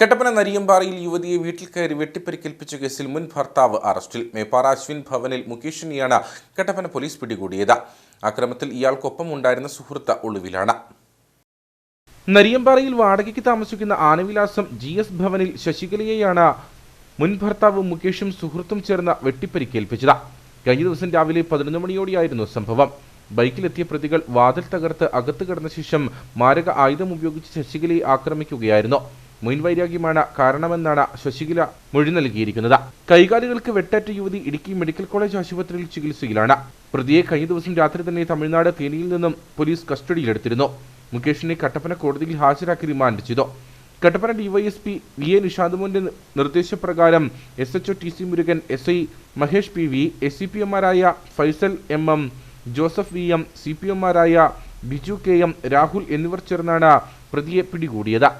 കട്ടപ്പന നരിയമ്പാറയിൽ യുവതിയെ വീട്ടിൽ കയറി വെട്ടിപ്പരിക്കേൽപ്പിച്ച കേസിൽ മുൻ ഭർത്താവ് അറസ്റ്റിൽ. മേപ്പാറ അശ്വിൻ ഭവനിൽ മുകേഷിനെയാണ് കട്ടപ്പന പോലീസ് പിടികൂടിയത്. അക്രമത്തിൽ ഇയാൾക്കൊപ്പം ഉണ്ടായിരുന്ന സുഹൃത്ത് ഒളിവിലാണ്. നരിയമ്പാറയിൽ വാടകയ്ക്ക് താമസിക്കുന്ന ആനവിലാസം ജി എസ് ഭവനിൽ ശശികലയെയാണ് മുൻ ഭർത്താവ് മുകേഷും സുഹൃത്തും ചേർന്ന് വെട്ടിപ്പരിക്കേൽപ്പിച്ചത്. കഴിഞ്ഞ ദിവസം രാവിലെ പതിനൊന്ന് മണിയോടെയായിരുന്നു സംഭവം. ബൈക്കിലെത്തിയ പ്രതികൾ വാതിൽ തകർത്ത് അകത്ത് കടന്ന ശേഷം മാരക ആയുധം ഉപയോഗിച്ച് ശശികലയെ ആക്രമിക്കുകയായിരുന്നു. മുൻവൈരാഗ്യമാണ് കാരണമെന്നാണ് ശശികല മൊഴി നൽകിയിരിക്കുന്നത്. കൈകാലുകൾക്ക് വെട്ടേറ്റ യുവതി ഇടുക്കി മെഡിക്കൽ കോളേജ് ആശുപത്രിയിൽ ചികിത്സയിലാണ്. പ്രതിയെ കഴിഞ്ഞ ദിവസം രാത്രി തന്നെ തമിഴ്നാട് തേനിയിൽ നിന്നും പോലീസ് കസ്റ്റഡിയിലെടുത്തിരുന്നു. മുകേഷിനെ കട്ടപ്പന കോടതിയിൽ ഹാജരാക്കി റിമാൻഡ് ചെയ്തു. കട്ടപ്പന ഡിവൈഎസ്പി വി എ നിഷാദുമോന്റെ നിർദ്ദേശപ്രകാരം S HO T C Murugan S I Mahesh P V S C P എമാരായ Faisal M M Joseph V M C P എമാരായ Biju K M Rahul എന്നിവർ ചേർന്നാണ് പ്രതിയെ പിടികൂടിയത്.